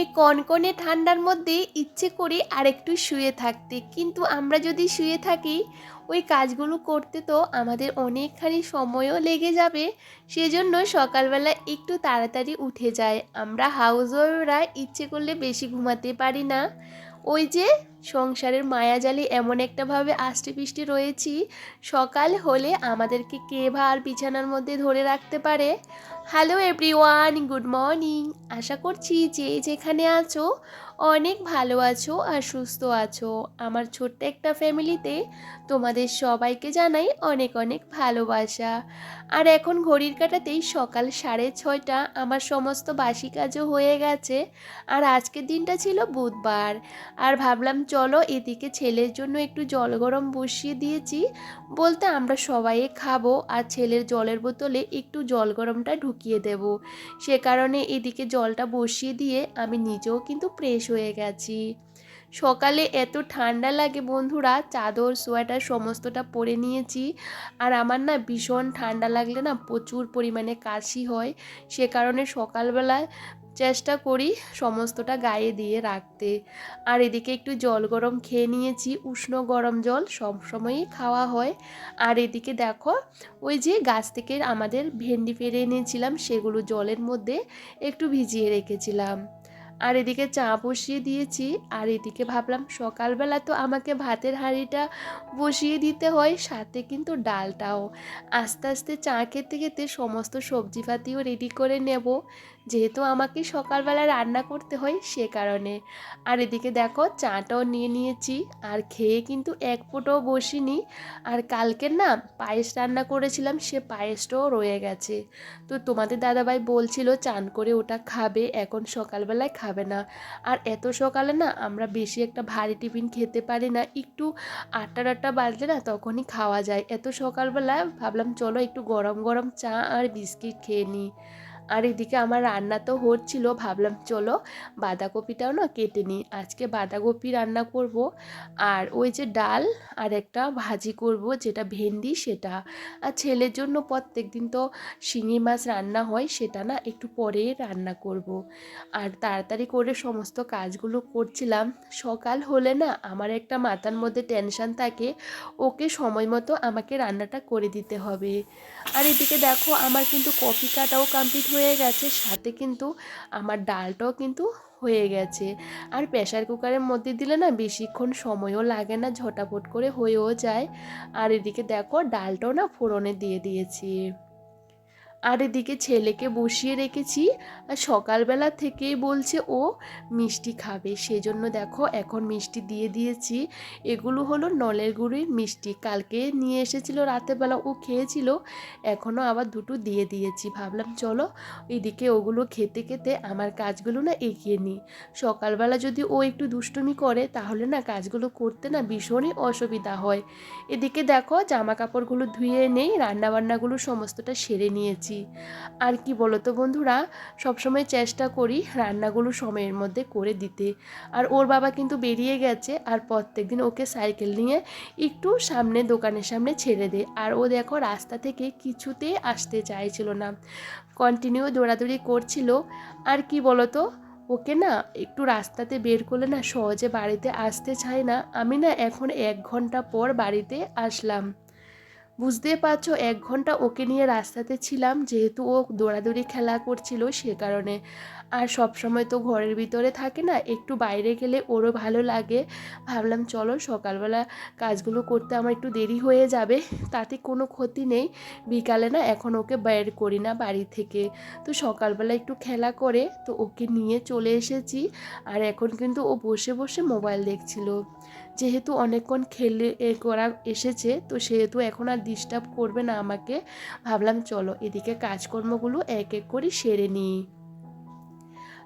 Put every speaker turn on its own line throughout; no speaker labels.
এই কনকনে ঠান্ডার মধ্যে ইচ্ছে করে আরেকটু শুয়ে থাকতে। কিন্তু আমরা যদি শুয়ে থাকি, ওই কাজগুলো করতে তো আমাদের অনেকখানি সময়ও লেগে যাবে। সেজন্য সকালবেলা একটু তাড়াতাড়ি উঠে যায় আমরা হাউস ওয়াইফরা ইচ্ছে করলে বেশি ঘুমাতে পারি না। ওই যে সংসারের মায়াজালে এমন একটাভাবে আষ্টে পিষ্টে রয়েছি, সকাল হলে আমাদেরকে কে ভার বিছানার মধ্যে ধরে রাখতে পারে? হ্যালো এভরিওয়ান গুড মর্নিং আশা করছি যে যেখানে আছো, অনেক ভালো আছো আর সুস্থ আছো। আমার ছোট্ট একটা ফ্যামিলিতে তোমাদের সবাইকে জানাই অনেক অনেক ভালোবাসা। আর এখন ঘড়ির কাটাতেই সকাল সাড়ে ছয়টা, আমার সমস্ত বাসি কাজও হয়ে গেছে। আর আজকের দিনটা ছিল বুধবার। আর ভাবলাম চলো এদিকে ছেলের জন্য একটু জল গরম বসিয়ে দিয়েছি। বলতে আমরা সবাই খাব আর ছেলের জলের বোতলে একটু জল গরমটা ঢুকিয়ে দেব। সে কারণে এদিকে জলটা বসিয়ে দিয়ে আমি নিজেও কিন্তু ফ্রেশ হয়ে গেছি। সকালে এত ঠান্ডা লাগে বন্ধুরা, চাদর, সোয়েটার সমস্তটা পরে নিয়েছি। আর আমার না ভীষণ ঠান্ডা লাগলে না প্রচুর পরিমাণে কাশি হয়। সে কারণে সকালবেলায় চেষ্টা করি সমস্তটা গায়ে দিয়ে রাখতে। আর এদিকে একটু জল গরম খেয়ে নিয়েছি, উষ্ণ গরম জল সবসময়ই খাওয়া হয়। আর এদিকে দেখো, ওই যে গাছ থেকে আমাদের ভেন্ডি পেরে এনেছিলাম, সেগুলো জলের মধ্যে একটু ভিজিয়ে রেখেছিলাম। আর এদিকে চা বসিয়ে দিয়েছি, আর এদিকে ভাবলাম সকালবেলা তো আমাকে ভাতের হাঁড়িটা বসিয়ে দিতে হয়, সাথে কিন্তু ডালটাও। আস্তে আস্তে চা খেতে খেতে সমস্ত সবজিপাতিও রেডি করে নেব। যেহেতু আমাকে সকালবেলা রান্না করতে হয় সে কারণে। আর এদিকে দেখো চাটাও নিয়ে নিয়েছি, আর খেয়ে কিন্তু এক ফুটও বসিনি। আর কালকের না পায়েস রান্না করেছিলাম, সে পায়েসটাও রয়ে গেছে। তো তোমাদের দাদাভাই বলছিল চান করে ওটা খাবে, এখন সকালবেলায় খাবে না। আর এত সকালে না আমরা বেশি একটা ভারী টিফিন খেতে পারি না, একটু আটটা আটটা বাজলে না তখনই খাওয়া যায়। এত সকালবেলা ভাবলাম চলো একটু গরম গরম চা আর বিস্কিট খেয়ে নিই। আর এদিকে আমার রান্না তো হচ্ছিল, ভাবলাম চলো বাঁধাকপিটাও না কেটে নিই। আজকে বাঁধাকপি রান্না করব আর ওই যে ডাল আর একটা ভাজি করব, যেটা ভেন্ডি সেটা। আর ছেলের জন্য প্রত্যেক দিন তো শিঙি মাছ রান্না হয়, সেটা না একটু পরে রান্না করব। আর তাড়াতাড়ি করে সমস্ত কাজগুলো করছিলাম। সকাল হলে না আমার একটা মাথার মধ্যে টেনশান থাকে, ওকে সময় মতো আমাকে রান্নাটা করে দিতে হবে। আর এদিকে দেখো আমার কিন্তু কফি কাটাও কমপ্লিট হয়ে গেছে, সাথে কিন্তু আমার ডালটাও কিন্তু হয়ে গেছে। আর প্রেশার কুকারের মধ্যে দিলে না বেশিক্ষণ সময়ও লাগে না ঝটাফট করে হয়েও যায়। আর এদিকে দেখো, ডালটাও না ফোড়নে দিয়ে দিয়েছি। আর এদিকে ছেলেকে বসিয়ে রেখেছি। আর সকালবেলা থেকেই বলছে, ও মিষ্টি খাবে। সেজন্য দেখো, এখন মিষ্টি দিয়ে দিয়েছি। এগুলো হলো নলের গুড়ির মিষ্টি। কালকে নিয়ে এসেছিল, রাতেরবেলা ও খেয়েছিল। এখনও আবার দুটো দিয়ে দিয়েছি। ভাবলাম, চলো, এদিকে ওগুলো খেতে খেতে আমার কাজগুলো না এগিয়ে নিই। সকালবেলা যদি ও একটু দুষ্টুমি করে, তাহলে না কাজগুলো করতে না ভীষণই অসুবিধা হয়। এদিকে দেখো জামা কাপড়গুলো ধুয়ে নেই, রান্নাবান্নাগুলো সমস্তটা সেরে নিয়েছি। আর কি বলো তো বন্ধুরা, সবসময় চেষ্টা করি রান্নাগুলো সময়ের মধ্যে করে দিতে। আর ওর বাবা কিন্তু বেরিয়ে গেছে আর প্রত্যেক দিন ওকে সাইকেল নিয়ে একটু সামনে দোকানের সামনে ছেড়ে দেয়। আর ও দেখো রাস্তা থেকে কিছুতে আসতে চাইছিল না। কন্টিনিউ দৌড়াদৌড়ি করছিল। আর কি বলো তো ওকে না একটু রাস্তাতে বের করলে না সহজে বাড়িতে আসতে চায় না। আমি না এখন এক ঘণ্টা পর বাড়িতে আসলাম। বুঝতে পারছ, এক ঘণ্টা ওকে নিয়ে রাস্তাতে ছিলাম, যেহেতু ও দৌড়াদৌড়ি খেলা করছিল সে কারণে। আর সব সময় তো ঘরের ভিতরে থাকে না, একটু বাইরে গেলে ওরও ভালো লাগে। ভাবলাম, চলো সকালবেলা কাজগুলো করতে আমার একটু দেরি হয়ে যাবে, তাতে কোনো ক্ষতি নেই। বিকালে না এখন ওকে বের করি না বাড়ি থেকে। তো সকালবেলা একটু খেলা করে, তো ওকে নিয়ে চলে এসেছি। আর এখন কিন্তু ও বসে বসে মোবাইল দেখছিল। যেহেতু অনেকক্ষণ খেলে এ করা এসেছে, তো সেহেতু এখন আর ডিস্টার্ব করবে না আমাকে। ভাবলাম, চলো এদিকে কাজকর্মগুলো এক এক করে সেরে নিই।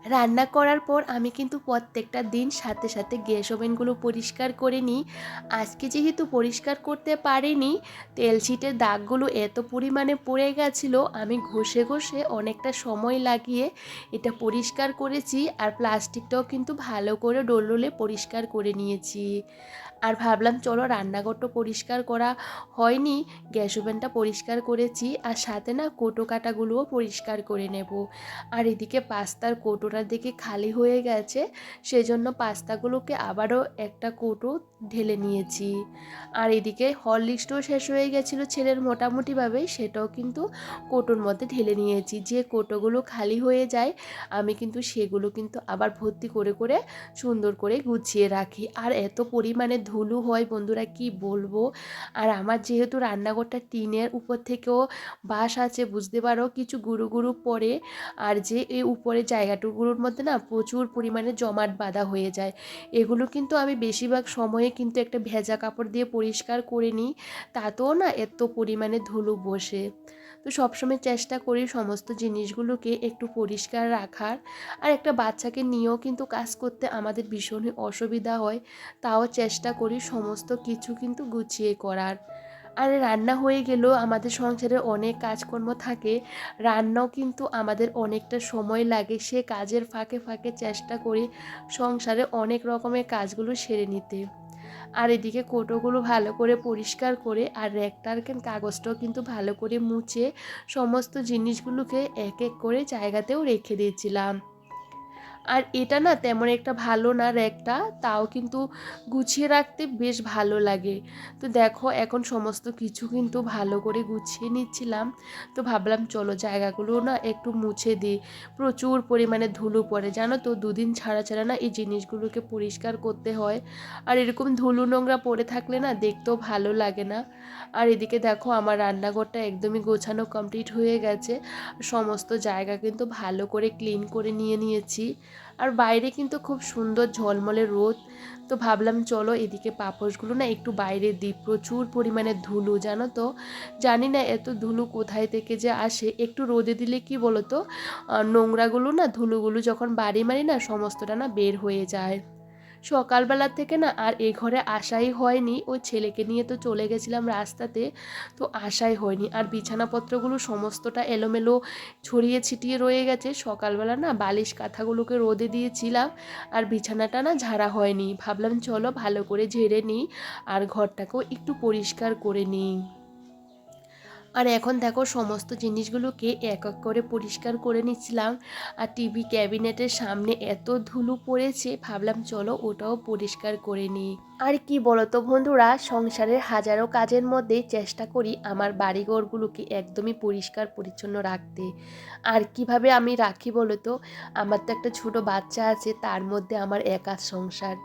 রান্না করার পর আমি কিন্তু প্রত্যেকটা দিন সাথে সাথে গ্যাস ওভেনগুলো পরিষ্কার করে নিই। আজকে যেহেতু পরিষ্কার করতে পারিনি, তেল ছিটের দাগগুলো এত পরিমাণে পড়ে গেছিল, আমি ঘষে ঘষে অনেকটা সময় লাগিয়ে এটা পরিষ্কার করেছি আর প্লাস্টিকটাও কিন্তু ভালো করে ডোলে পরিষ্কার করে নিয়েছি। আর ভাবলাম চলো রান্নাঘরটা পরিষ্কার করা হয়নি, গ্যাস ওভেনটা পরিষ্কার করেছি আর সাথে না কোটো কাটাগুলোও পরিষ্কার করে নেব। আর এদিকে পাস্তার কোটো কৌটোটার দিকে খালি হয়ে গেছে, সেজন্য পাস্তাগুলোকে আবারও একটা কৌটো ঢেলে নিয়েছি। আর এদিকে হরলিক্সটাও শেষ হয়ে গেছিল ছেলের মোটামুটিভাবে সেটাও কিন্তু কৌটোর মধ্যে ঢেলে নিয়েছি। যে কৌটোগুলো খালি হয়ে যায়, আমি কিন্তু সেগুলো কিন্তু আবার ভর্তি করে করে সুন্দর করে গুছিয়ে রাখি। আর এত পরিমাণে ধুলো হয়, বন্ধুরা কি বলব? আর আমার যেহেতু রান্নাঘরটা টিনের উপর থেকেও বাস আছে, বুঝতে পারো? কিছু গুরু গুরু পরে, আর যে এই উপরে জায়গাটুকুর মধ্যে না প্রচুর পরিমাণে জমাট বাঁধা হয়ে যায়। এগুলো কিন্তু আমি বেশিরভাগ সময়ে কিন্তু একটা ভেজা কাপড় দিয়ে পরিষ্কার করে নিই, তাতেও না এত পরিমাণে ধুলো বসে। তো সবসময় চেষ্টা করি সমস্ত জিনিসগুলোকে একটু পরিষ্কার রাখার। আর একটা বাচ্চাকে নিয়েও কিন্তু কাজ করতে আমাদের ভীষণই অসুবিধা হয়। তাও চেষ্টা করি সমস্ত কিছু কিন্তু গুছিয়ে করার। আর রান্না হয়ে গেলেও আমাদের সংসারে অনেক কাজকর্ম থাকে। রান্নাও কিন্তু আমাদের অনেকটা সময় লাগে। সে কাজের ফাঁকে ফাঁকে চেষ্টা করি সংসারে অনেক রকমের কাজগুলো সেরে নিতে। আর এদিকে কোটোগুলো ভালো করে পরিষ্কার করে আর র্যাকটার কাগজটাও কিন্তু ভালো করে মুছে সমস্ত জিনিসগুলোকে এক এক করে জায়গাতেও রেখে দিয়েছিলাম। আর এটা না তেমন একটা ভালো না র্যাকটা তাও কিন্তু গুছিয়ে রাখতে বেশ ভালো লাগে। তো দেখো এখন সমস্ত কিছু কিন্তু ভালো করে গুছিয়ে নিচ্ছিলাম। তো ভাবলাম চলো জায়গাগুলো না একটু মুছে দিই। প্রচুর পরিমাণে ধুলো পড়ে। জানো তো দুদিন ছাড়া ছাড়া না এই জিনিসগুলোকে পরিষ্কার করতে হয়। আর এরকম ধুলো নোংরা পড়ে থাকলে না দেখতেও ভালো লাগে না। আর এদিকে দেখো আমার রান্নাঘরটা একদমই গোছানো কমপ্লিট হয়ে গেছে। সমস্ত জায়গা কিন্তু ভালো করে ক্লিন করে নিয়ে নিয়েছি। আর বাইরে কিন্তু খুব সুন্দর ঝলমলে রোদ। তো ভাবলাম চলো এদিকে পাপোশগুলো না একটু বাইরে দিই। প্রচুর পরিমাণে ধুলো, জানো তো? জানি না এত ধুলো কোথায় থেকে যে আসে। একটু রোদে দিলে কি বলো তো নোংরাগুলো না, ধুলোগুলো যখন বাড়ি মারি না, সমস্তটা না বের হয়ে যায়। সকালবেলা থেকে না আর এ ঘরে আসাই হয়নি। ওই ছেলেকে নিয়ে তো চলে গেছিলাম রাস্তাতে, তো আসাই হয়নি। আর বিছানাপত্রগুলো সমস্তটা এলোমেলো ছড়িয়ে ছিটিয়ে রয়ে গেছে। সকালবেলা না বালিশ কাঁথাগুলোকে রোদে দিয়েছিলাম আর বিছানাটা না ঝাড়া হয়নি। ভাবলাম, চলো ভালো করে ঝেড়ে নিই আর ঘরটাকেও একটু পরিষ্কার করে নিই। আর এখন দেখো সমস্ত জিনিসগুলোকে এক এক করে পরিষ্কার করে নিচ্ছিলাম। আর টিভি ক্যাবিনেটের সামনে এত ধুলো পড়েছে, ভাবলাম চলো ওটাও পরিষ্কার করে নিই। আর কি বলতো বন্ধুরা, সংসারের হাজারো কাজের মধ্যে চেষ্টা করি আমার বাড়িঘরগুলোকে একদমই পরিষ্কার পরিচ্ছন্ন রাখতে। আর কীভাবে আমি রাখি বলতো, আমার তো একটা ছোট বাচ্চা আছে, তার মধ্যে আমার একা সংসার।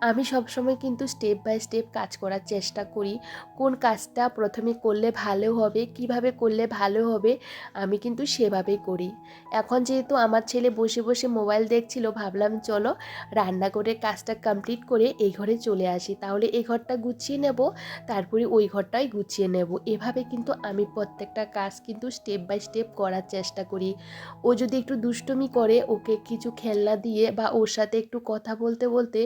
আমি সবসময় কিন্তু স্টেপ বাই স্টেপ কাজ করার চেষ্টা করি, কোন কাজটা প্রথমে করলে ভালো হবে, কীভাবে করলে ভালো হবে, আমি কিন্তু সেভাবেই করি। এখন যেহেতু আমার ছেলে বসে বসে মোবাইল দেখছিল, ভাবলাম চলো রান্নাঘরের কাজটা কমপ্লিট করে এই ঘরে চলে আসি তাহলে এই ঘরটা গুছিয়ে নেব। তারপরে ওই ঘরটাই গুছিয়ে নেব। এভাবে কিন্তু আমি প্রত্যেকটা কাজ কিন্তু স্টেপ বাই স্টেপ করার চেষ্টা করি। ও যদি একটু দুষ্টমি করে, ওকে কিছু খেলনা দিয়ে বা ওর সাথে একটু কথা বলতে বলতে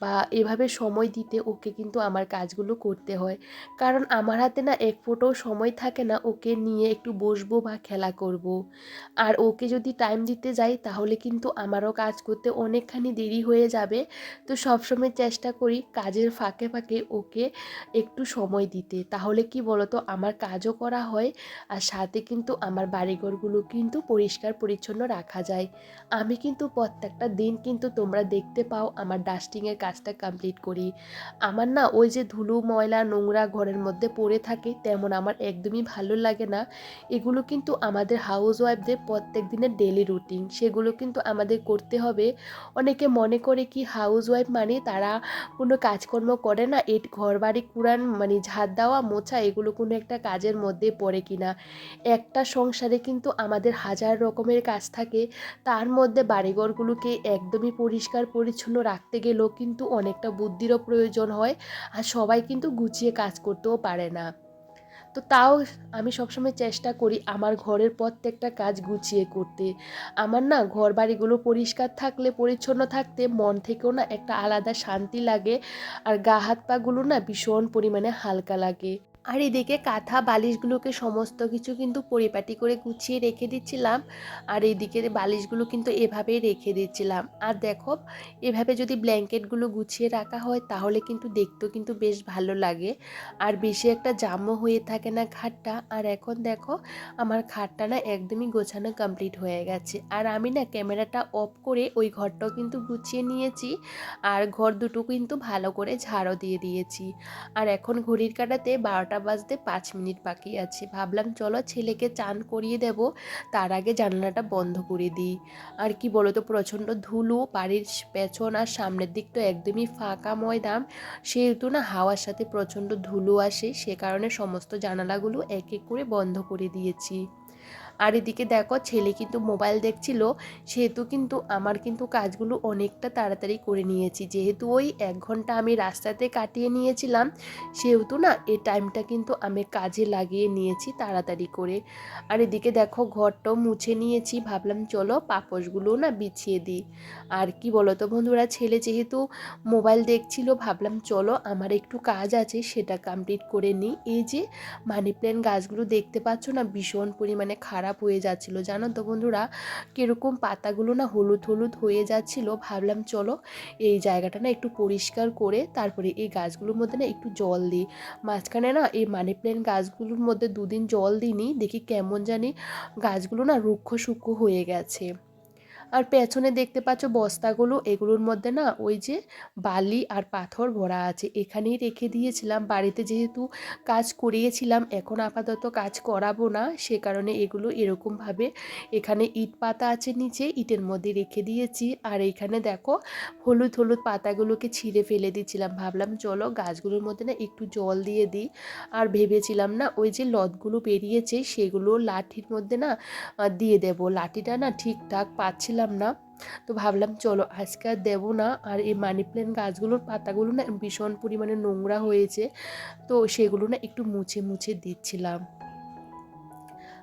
বা এভাবে সময় দিতে ওকে কিন্তু আমার কাজগুলো করতে হয়। কারণ আমার হাতে না এক ফোটো সময় থাকে না, ওকে নিয়ে একটু বসবো বা খেলা করব। আর ওকে যদি টাইম দিতে যাই, তাহলে কিন্তু আমারও কাজ করতে অনেকখানি দেরি হয়ে যাবে। তো সবসময় চেষ্টা করি কাজের ফাঁকে ফাঁকে ওকে একটু সময় দিতে। তাহলে কি বলতো? আমার কাজও করা হয় আর সাথে কিন্তু আমার বাড়িঘরগুলো কিন্তু পরিষ্কার পরিচ্ছন্ন রাখা যায়। আমি কিন্তু প্রত্যেকটা দিন কিন্তু তোমরা দেখতে পাও আমার ডাস্টিংয়ের কাজটা কমপ্লিট করি। আমার না ওই যে ধুলো, ময়লা, নোংরা ঘরের মধ্যে পড়ে থাকে তেমন আমার একদমই ভালো লাগে না। এগুলো কিন্তু আমাদের হাউস ওয়াইফদের প্রত্যেক দিনের ডেলি রুটিন সেগুলো কিন্তু আমাদের করতে হবে। অনেকে মনে করে কি হাউস ওয়াইফ মানে তারা কোনো কাজকর্ম করে না এ ঘর বাড়ি কুড়ান মানে ঝাড় দেওয়া, মোছা, এগুলো কোনো একটা কাজের মধ্যে পড়ে কি না। একটা সংসারে কিন্তু আমাদের হাজার রকমের কাজ থাকে, তার মধ্যে বাড়িঘরগুলোকে একদমই পরিষ্কার, পরিচ্ছন্ন রাখতে গেলেও কিন্তু অনেকটা বুদ্ধিরও প্রয়োজন হয়, আর সবাই কিন্তু গুছিয়ে কাজ করতেও পারে না। তো তাও আমি সবসময় চেষ্টা করি আমার ঘরের প্রত্যেকটা কাজ গুছিয়ে করতে। আমার না ঘর বাড়িগুলো পরিষ্কার থাকলে, পরিচ্ছন্ন থাকতে মন থেকেও না একটা আলাদা শান্তি লাগে। আর গা হাত পাগুলো না ভীষণ পরিমাণে হালকা লাগে। আর এদিকে কাঁথা, বালিশগুলোকে সমস্ত কিছু কিন্তু পরিপাটি করে গুছিয়ে রেখে দিচ্ছিলাম। আর এইদিকে বালিশগুলো কিন্তু এভাবেই রেখে দিচ্ছিলাম। আর দেখো, এভাবে যদি ব্ল্যাঙ্কেটগুলো গুছিয়ে রাখা হয়, তাহলে কিন্তু দেখতেও কিন্তু বেশ ভালো লাগে। আর বেশি একটা জামও হয়ে থাকে না খাটটা। আর এখন দেখো, আমার খাটটা না একদমই গোছানো কমপ্লিট হয়ে গেছে। আর আমি না ক্যামেরাটা অফ করে ওই ঘরটাও কিন্তু গুছিয়ে নিয়েছি। আর ঘর দুটো কিন্তু ভালো করে ঝাড়ও দিয়ে দিয়েছি। আর এখন ঘড়ির কাটাতে বারোটা বাজতে পাঁচ মিনিট বাকি আছে। ভাবলাম, চলো ছেলেকে চান করিয়ে দেব, তার আগে জানলাটা বন্ধ করে দিই। আর কি বলো তো প্রচণ্ড ধুলো, বাড়ির পেছন আর সামনের দিক তো একদমই ফাঁকা ময়দান সেহেতু না হাওয়ার সাথে প্রচণ্ড ধুলো আসে, সে কারণে সমস্ত জানালাগুলো এক এক করে বন্ধ করে দিয়েছি। আর এদিকে দেখো, ছেলে কিন্তু মোবাইল দেখছিল, সেহেতু কিন্তু আমার কিন্তু কাজগুলো অনেকটা তাড়াতাড়ি করে নিয়েছি। যেহেতু ওই এক ঘণ্টা আমি রাস্তাতে কাটিয়ে নিয়েছিলাম, সেহেতু না এই টাইমটা কিন্তু আমি কাজে লাগিয়ে নিয়েছি তাড়াতাড়ি করে। আর এদিকে দেখো, ঘরটাও মুছে নিয়েছি, ভাবলাম চলো পাপোশগুলো না বিছিয়ে দিই। আর কি বলো তো বন্ধুরা, ছেলে যেহেতু মোবাইল দেখছিল, ভাবলাম চলো আমার একটু কাজ আছে, সেটা কমপ্লিট করে নিই। এই যে মানি প্ল্যান্ট গাছগুলো দেখতে পাচ্ছ না, ভীষণ পরিমাণে খারাপ হয়ে যাচ্ছিল। জানো তো বন্ধুরা, কীরকম পাতাগুলো না হলুদ হলুদ হয়ে যাচ্ছিল। ভাবলাম চলো এই জায়গাটা না একটু পরিষ্কার করে তারপরে এই গাছগুলোর মধ্যে না একটু জল দিই। মাঝখানে না এই মানি প্ল্যান্ট গাছগুলোর মধ্যে দুদিন জল দিইনি, দেখি কেমন জানি গাছগুলো না রুক্ষ সূক্ষ্ম হয়ে গেছে। আর পেছনে দেখতে পাচ্ছ বস্তাগুলো, এগুলোর মধ্যে না ওই যে বালি আর পাথর ভরা আছে। এখানেই রেখে দিয়েছিলাম। বাড়িতে যেহেতু কাজ করিয়েছিলাম, এখন আপাতত কাজ করাবো না। সে কারণে এগুলো এরকমভাবে এখানে ইট পাতা আছে নিচে, ইটের মধ্যে রেখে দিয়েছি। আর এখানে দেখো হলুদ হলুদ পাতাগুলোকে ছিঁড়ে ফেলে দিচ্ছিলাম ভাবলাম চলো গাছগুলোর মধ্যে না একটু জল দিয়ে দিই। আর ভেবেছিলাম না ওই যে লতগুলো বেরিয়েছে, সেগুলো লাঠির মধ্যে না দিয়ে দেব। লাঠিটা না ঠিকঠাক পাচ্ছিলাম না। তো ভাবলাম, চলো, আজকে আর দেবো না। আর এই মানি প্ল্যান্ট গাছগুলোর পাতাগুলো না ভীষণ পরিমাণে নোংরা হয়েছে। তো সেগুলো না একটু মুছে মুছে দিচ্ছিলাম।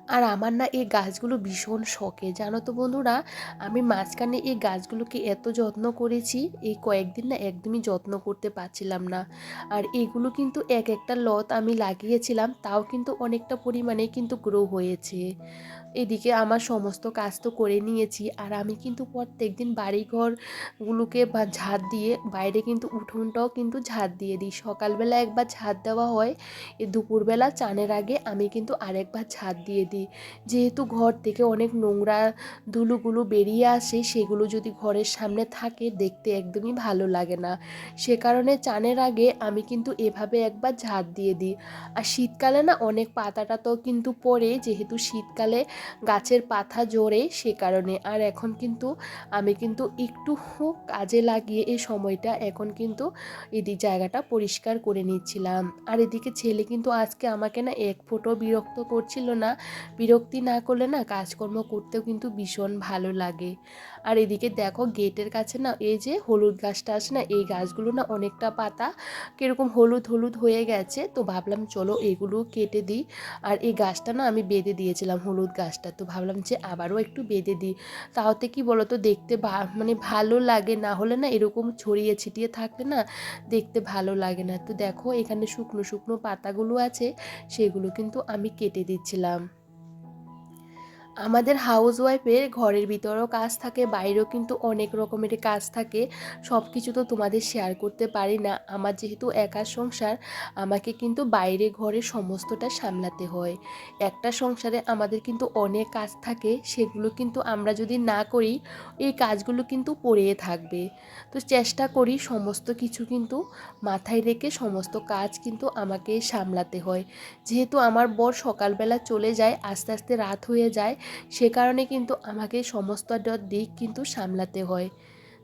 আর আমার না এই গাছগুলো ভীষণ শখে। জানো তো বন্ধুরা, আমি মাঝখানে এই গাছগুলোকে এত যত্ন করেছি, এই কয়েকদিন না একদমই যত্ন করতে পারছিলাম না। আর এগুলো কিন্তু এক একটা লত আমি লাগিয়েছিলাম, তাও কিন্তু অনেকটা পরিমাণে কিন্তু গ্রো হয়েছে। এদিকে আমার সমস্ত কাজ তো করে নিয়েছি, আর আমি কিন্তু প্রত্যেক দিন বাড়িঘরগুলোকে বা ঝাঁট দিয়ে, বাইরে কিন্তু উঠোনটাও কিন্তু ঝাঁট দিয়ে দিই। সকালবেলা একবার ঝাঁট দেওয়া হয়, এ দুপুরবেলা চানের আগে আমি কিন্তু আরেকবার ঝাঁট দিয়ে দিই। যেহেতু ঘর থেকে অনেক নোংরা ধুলোগুলো বেরিয়ে আসে, সেগুলো যদি ঘরের সামনে থাকে, দেখতে একদমই ভালো লাগে না। সে কারণে চানের আগে আমি কিন্তু এভাবে একবার ঝাঁট দিয়ে দিই। আর শীতকালে না অনেক পাতাটা তো কিন্তু পড়ে, যেহেতু শীতকালে গাছের পাতা জোরে সে কারণে। আর এখন কিন্তু আমি কিন্তু একটু কাজে লাগিয়ে এই সময়টা এখন কিন্তু এদিক জায়গাটা পরিষ্কার করে নিচ্ছিলাম। আর এদিকে ছেলে কিন্তু আজকে আমাকে না এক ফোটো বিরক্ত করছিল না। বিরক্তি না করলে না কাজকর্ম করতেও কিন্তু ভীষণ ভালো লাগে। আর এদিকে দেখো গেটের কাছে না এই যে হলুদ গাছটা আছে না, এই গাছগুলো না অনেকটা পাতা কীরকম হলুদ হলুদ হয়ে গেছে। তো ভাবলাম চলো এগুলো কেটে দিই। আর এই গাছটা না আমি বেঁধে দিয়েছিলাম হলুদ গাছটা তো ভাবলাম যে আবারও একটু বেঁধে দিই। তাহলে কি বলো তো দেখতে মানে ভালো লাগে না হলে না এরকম ছড়িয়ে ছিটিয়ে থাকলে না দেখতে ভালো লাগে না। তো দেখো এখানে শুকনো শুকনো পাতাগুলো আছে, সেগুলো কিন্তু আমি কেটে দিচ্ছিলাম। আমাদের হাউস ওয়াইফের ঘরের ভিতরেও কাজ থাকে, বাইরেও কিন্তু অনেক রকমের কাজ থাকে। সব কিছু তো তোমাদের শেয়ার করতে পারি না। আমার যেহেতু একা সংসার, আমাকে কিন্তু বাইরে ঘরে সমস্তটা সামলাতে হয়। একটা সংসারে আমাদের কিন্তু অনেক কাজ থাকে, সেগুলো কিন্তু আমরা যদি না করি, এই কাজগুলো কিন্তু পড়েই থাকবে। তো চেষ্টা করি সমস্ত কিছু কিন্তু মাথায় রেখে সমস্ত কাজ কিন্তু আমাকে সামলাতে হয়। যেহেতু আমার বর সকালবেলা চলে যায়, আস্তে আস্তে রাত হয়ে যায় সে কারণে কিন্তু আমাকে সমস্ত দিক কিন্তু সামলাতে হয়।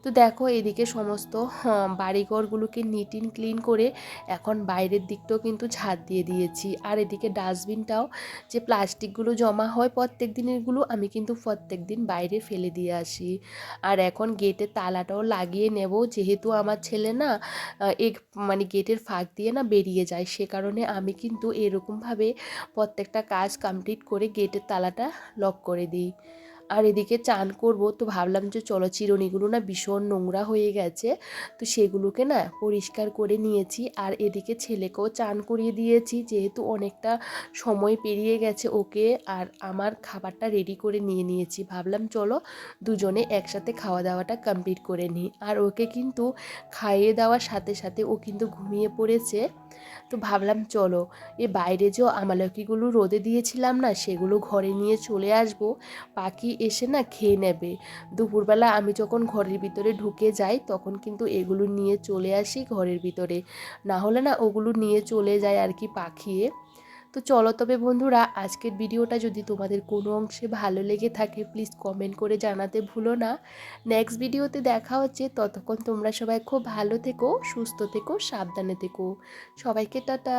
তো দেখো এদিকে সমস্ত হ্যাঁ, বাড়িঘরগুলোকে নিট ইন ক্লিন করে এখন বাইরের দিকটাও কিন্তু ঝাঁট দিয়ে দিয়েছি। আর এদিকে ডাস্টবিনটাও যে প্লাস্টিকগুলো জমা হয় প্রত্যেক দিনেরগুলো আমি কিন্তু প্রত্যেক দিন বাইরে ফেলে দিয়ে আসি। আর এখন গেটের তালাটাও লাগিয়ে নেব। যেহেতু আমার ছেলে না এক মানে গেটের ফাঁক দিয়ে না বেরিয়ে যায় সে কারণে আমি কিন্তু এরকমভাবে প্রত্যেকটা কাজ কমপ্লিট করে গেটের তালাটা লক করে দিই। আর এদিকে চান করব, তো ভাবলাম যে চলো চিরুনিগুলো না ভীষণ নোংরা হয়ে গেছে, তো সেগুলোকে না পরিষ্কার করে নিয়েছি। আর এদিকে ছেলেকেও চান করিয়ে দিয়েছি, যেহেতু অনেকটা সময় পেরিয়ে গেছে ওকে, আর আমার খাবারটা রেডি করে নিয়ে নিয়েছি। ভাবলাম চলো দুজনে একসাথে খাওয়া দাওয়াটা কমপ্লিট করে নিই। আর ওকে কিন্তু খাইয়ে দেওয়ার সাথে সাথে ও কিন্তু ঘুমিয়ে পড়েছে। তো ভাবলাম চলো, এ বাইরে যে আমালকিগুলো রোদে দিয়েছিলাম না, সেগুলো ঘরে নিয়ে চলে আসব পাখি এসে না খেয়ে নেবে। দুপুরবেলা আমি যখন ঘরের ভিতরে ঢুকে যাই, তখন কিন্তু এগুলো নিয়ে চলে আসি ঘরের ভিতরে। না হলে না ওগুলো নিয়ে চলে যায় আর কি পাখিয়ে। তো চলো তবে বন্ধুরা, আজকের ভিডিওটা যদি তোমাদের কোনো অংশে ভালো লেগে থাকে প্লিজ কমেন্ট করে জানাতে ভুলো না। নেক্সট ভিডিওতে দেখা হচ্ছে, ততক্ষণ তোমরা সবাই খুব ভালো থেকো, সুস্থ থেকো, সাবধানে থেকো। সবাইকে টাটা।